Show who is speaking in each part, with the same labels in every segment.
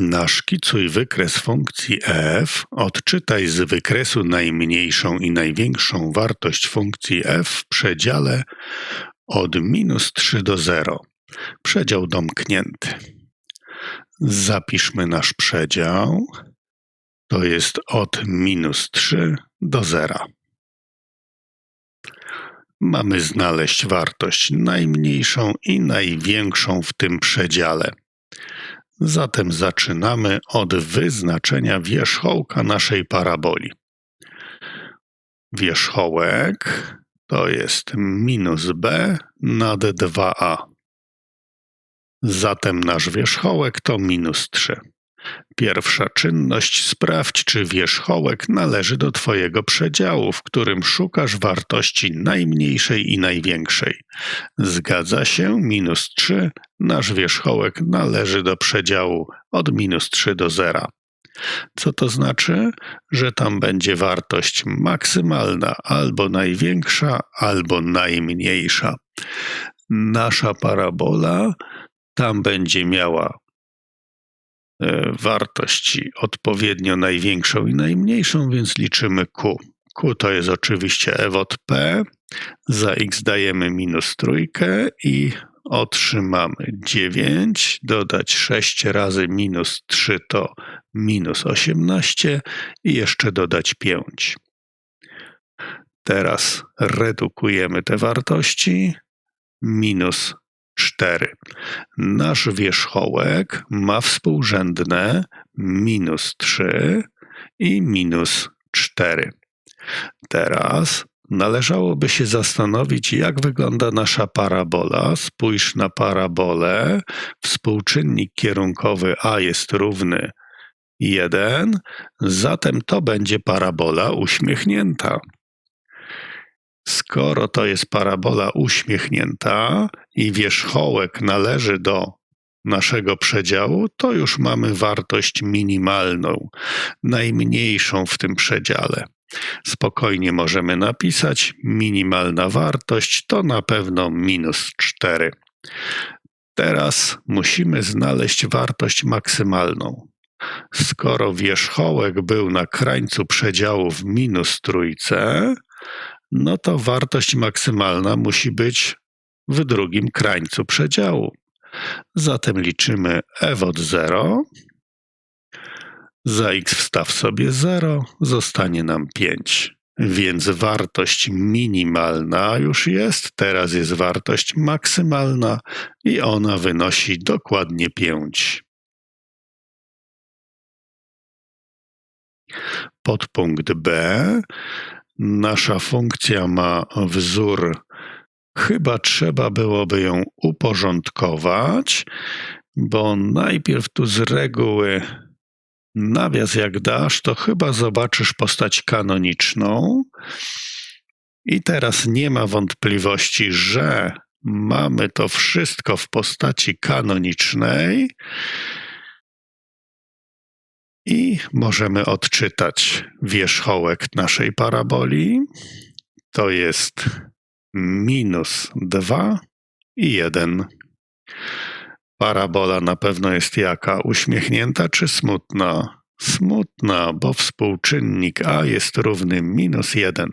Speaker 1: Naszkicuj wykres funkcji f, odczytaj z wykresu najmniejszą i największą wartość funkcji f w przedziale od minus 3 do 0. Przedział domknięty. Zapiszmy nasz przedział. To jest od minus 3 do 0. Mamy znaleźć wartość najmniejszą i największą w tym przedziale. Zatem zaczynamy od wyznaczenia wierzchołka naszej paraboli. Wierzchołek to jest minus b nad 2a. Zatem nasz wierzchołek to minus 3. Pierwsza czynność sprawdź, czy wierzchołek należy do Twojego przedziału, w którym szukasz wartości najmniejszej i największej. Zgadza się, minus 3, nasz wierzchołek należy do przedziału od minus 3 do 0. Co to znaczy? Że tam będzie wartość maksymalna albo największa, albo najmniejsza. Nasza parabola tam będzie miała wartości odpowiednio największą i najmniejszą, więc liczymy Q. Q to jest oczywiście E od P, za x dajemy minus trójkę i otrzymamy 9, dodać 6 razy minus 3 to minus 18 i jeszcze dodać 5. Teraz redukujemy te wartości. Minus 4. Nasz wierzchołek ma współrzędne minus 3 i minus 4. Teraz należałoby się zastanowić, jak wygląda nasza parabola. Spójrz na parabolę. Współczynnik kierunkowy a jest równy 1, zatem to będzie parabola uśmiechnięta. Skoro to jest parabola uśmiechnięta i wierzchołek należy do naszego przedziału, to już mamy wartość minimalną, najmniejszą w tym przedziale. Spokojnie możemy napisać, minimalna wartość to na pewno minus 4. Teraz musimy znaleźć wartość maksymalną. Skoro wierzchołek był na krańcu przedziału w minus trójce, no to wartość maksymalna musi być w drugim krańcu przedziału. Zatem liczymy f od 0. Za x wstaw sobie 0, zostanie nam 5. Więc wartość minimalna już jest, teraz jest wartość maksymalna i ona wynosi dokładnie 5. Podpunkt B nasza funkcja ma wzór, chyba trzeba byłoby ją uporządkować, bo najpierw tu z reguły nawias jak dasz, to chyba zobaczysz postać kanoniczną. I teraz nie ma wątpliwości, że mamy to wszystko w postaci kanonicznej i możemy odczytać wierzchołek naszej paraboli. To jest minus 2 i 1. Parabola na pewno jest jaka? Uśmiechnięta czy smutna? Smutna, bo współczynnik a jest równy minus 1.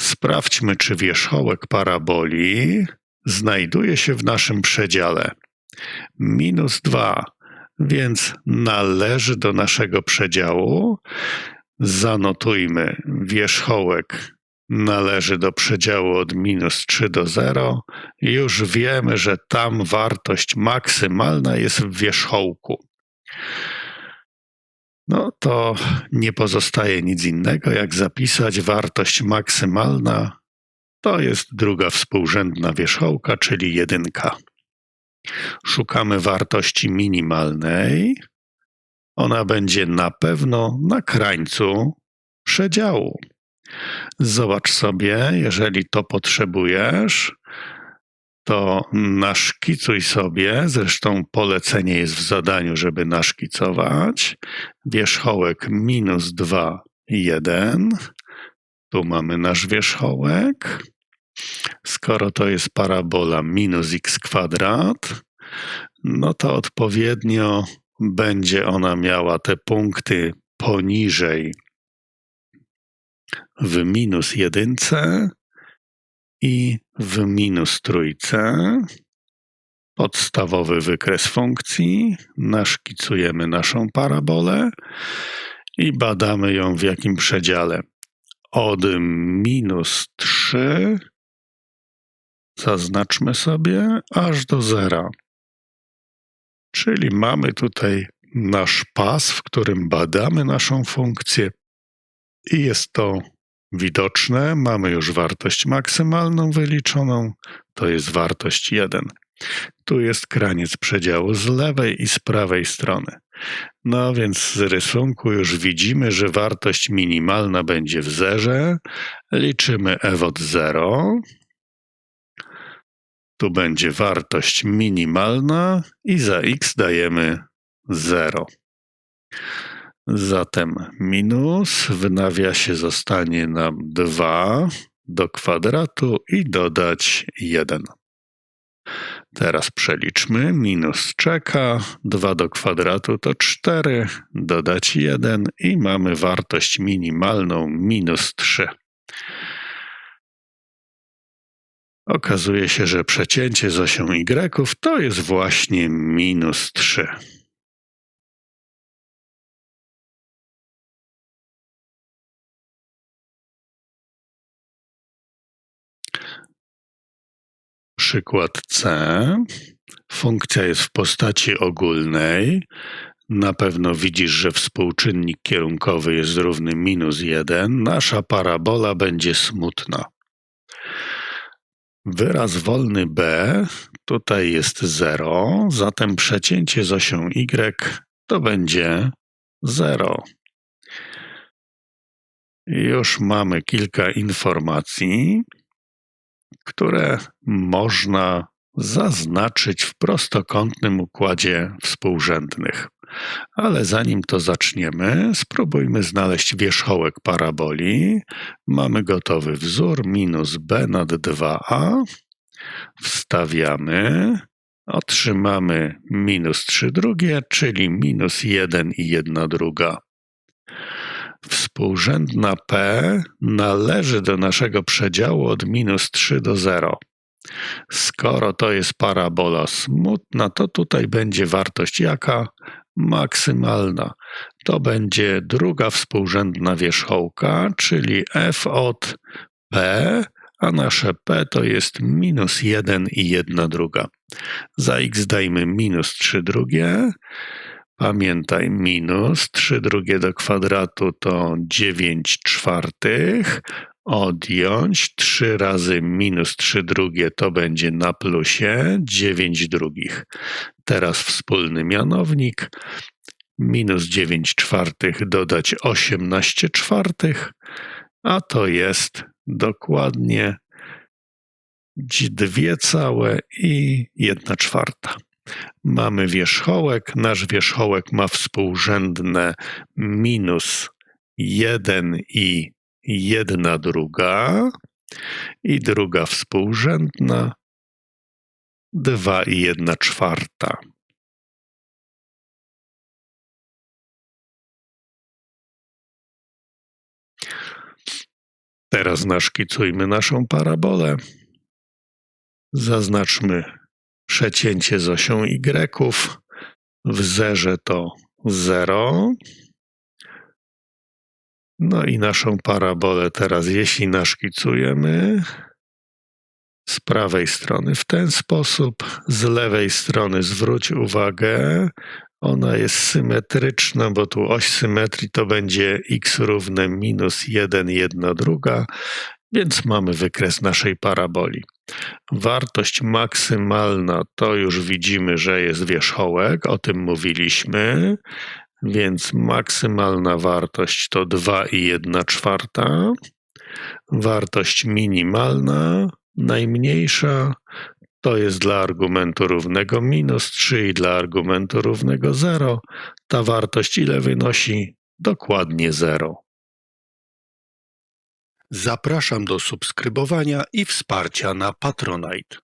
Speaker 1: Sprawdźmy, czy wierzchołek paraboli znajduje się w naszym przedziale. Minus 2 więc należy do naszego przedziału. Zanotujmy wierzchołek należy do przedziału od minus 3 do 0. Już wiemy, że tam wartość maksymalna jest w wierzchołku. No to nie pozostaje nic innego, jak zapisać wartość maksymalna. To jest druga współrzędna wierzchołka, czyli jedynka. Szukamy wartości minimalnej. Ona będzie na pewno na krańcu przedziału. Zobacz sobie, jeżeli to potrzebujesz, to naszkicuj sobie, zresztą polecenie jest w zadaniu, żeby naszkicować, wierzchołek minus 2, 1. Tu mamy nasz wierzchołek. Skoro to jest parabola minus x kwadrat, no to odpowiednio będzie ona miała te punkty poniżej w minus jedynce i w minus trójce. Podstawowy wykres funkcji, naszkicujemy naszą parabolę i badamy ją w jakim przedziale. Od minus 3 zaznaczmy sobie aż do zera. Czyli mamy tutaj nasz pas, w którym badamy naszą funkcję i jest to widoczne. Mamy już wartość maksymalną wyliczoną, to jest wartość 1. Tu jest kraniec przedziału z lewej i z prawej strony. No więc z rysunku już widzimy, że wartość minimalna będzie w zerze. Liczymy f od 0. Tu będzie wartość minimalna i za x dajemy 0. Zatem minus w nawiasie zostanie nam 2 do kwadratu i dodać 1. Teraz przeliczmy. Minus czeka, 2 do kwadratu to 4, dodać 1 i mamy wartość minimalną minus 3. Okazuje się, że przecięcie z osią y to jest właśnie minus 3. Przykład C. Funkcja jest w postaci ogólnej. Na pewno widzisz, że współczynnik kierunkowy jest równy minus 1. Nasza parabola będzie smutna. Wyraz wolny b tutaj jest 0, zatem przecięcie z osią y to będzie 0. Już mamy kilka informacji, które można zaznaczyć w prostokątnym układzie współrzędnych. Ale zanim to zaczniemy, spróbujmy znaleźć wierzchołek paraboli. Mamy gotowy wzór minus b nad 2a. Wstawiamy. Otrzymamy minus 3 drugie, czyli minus 1 i 1 druga. Współrzędna p należy do naszego przedziału od minus 3 do 0. Skoro to jest parabola smutna, to tutaj będzie wartość jaka? Maksymalna. To będzie druga współrzędna wierzchołka, czyli f od p, a nasze p to jest minus 1 i 1 druga. Za x dajmy minus 3 drugie. Pamiętaj, minus 3 drugie do kwadratu to 9 czwartych odjąć 3 razy minus 3 drugie to będzie na plusie 9 drugich. Teraz wspólny mianownik minus 9 czwartych dodać 18 czwartych, a to jest dokładnie 2 całe i 1 czwarta. Mamy wierzchołek, nasz wierzchołek ma współrzędne minus 1 i jedna druga i druga współrzędna, dwa i jedna czwarta. Teraz naszkicujmy naszą parabolę. Zaznaczmy przecięcie z osią y. W zerze to 0. No i naszą parabolę teraz, jeśli naszkicujemy z prawej strony w ten sposób, z lewej strony zwróć uwagę, ona jest symetryczna, bo tu oś symetrii to będzie x równe minus 1, 1 druga, więc mamy wykres naszej paraboli. Wartość maksymalna to już widzimy, że jest wierzchołek, o tym mówiliśmy. Więc maksymalna wartość to 2,1 czwarta. Wartość minimalna, najmniejsza, to jest dla argumentu równego minus 3 i dla argumentu równego 0. Ta wartość ile wynosi? Dokładnie 0. Zapraszam do subskrybowania i wsparcia na Patronite.